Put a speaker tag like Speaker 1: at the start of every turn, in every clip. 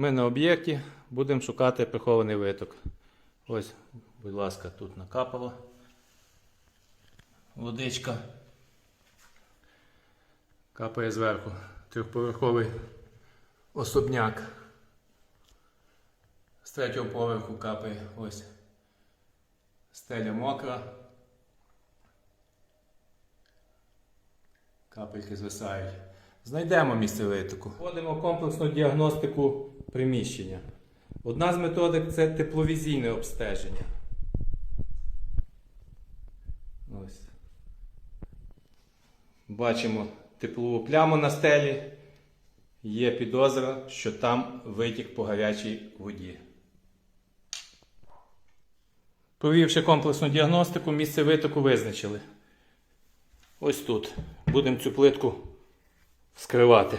Speaker 1: Ми на об'єкті будемо шукати прихований виток. Ось, будь ласка, тут накапало. Водичка. Капає зверху. Трьохповерховий особняк. З третього поверху капає ось. Стеля мокра. Капельки звисають. Знайдемо місце витоку. Вводимо комплексну діагностику приміщення. Одна з методик це тепловізійне обстеження. Ось. Бачимо теплову пляму на стелі. Є підозра, що там витік по гарячій воді. Провівши комплексну діагностику, місце витоку визначили. Ось тут. Будемо цю плитку вскривати.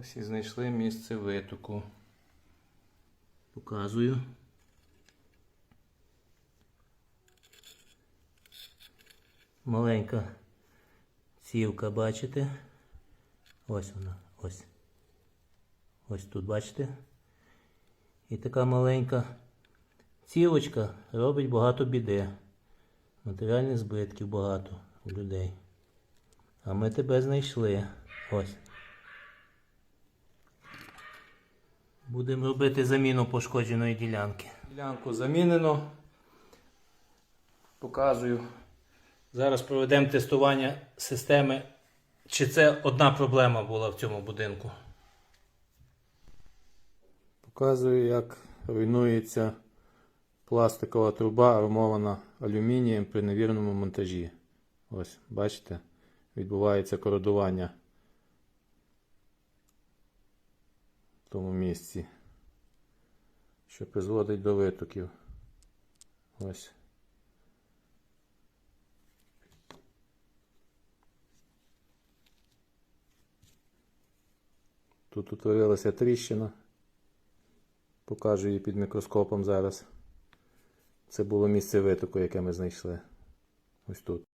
Speaker 1: Ось і знайшли місце витоку. Показую. Маленька цівка, бачите? Ось вона, ось. Ось тут, бачите? І така маленька цівочка робить багато біди. Матеріальних збитків багато у людей. А ми тебе знайшли. Ось. Будемо робити заміну пошкодженої ділянки. Ділянку замінено. Показую. Зараз проведемо тестування системи, чи це одна проблема була в цьому будинку. Показую, як руйнується пластикова труба, армована алюмінієм при невірному монтажі. Ось, бачите, відбувається кородування. в тому місці, що призводить до витоків. Ось. Тут утворилася тріщина. Покажу її під мікроскопом зараз. Це було місце витоку, яке ми знайшли. Ось тут.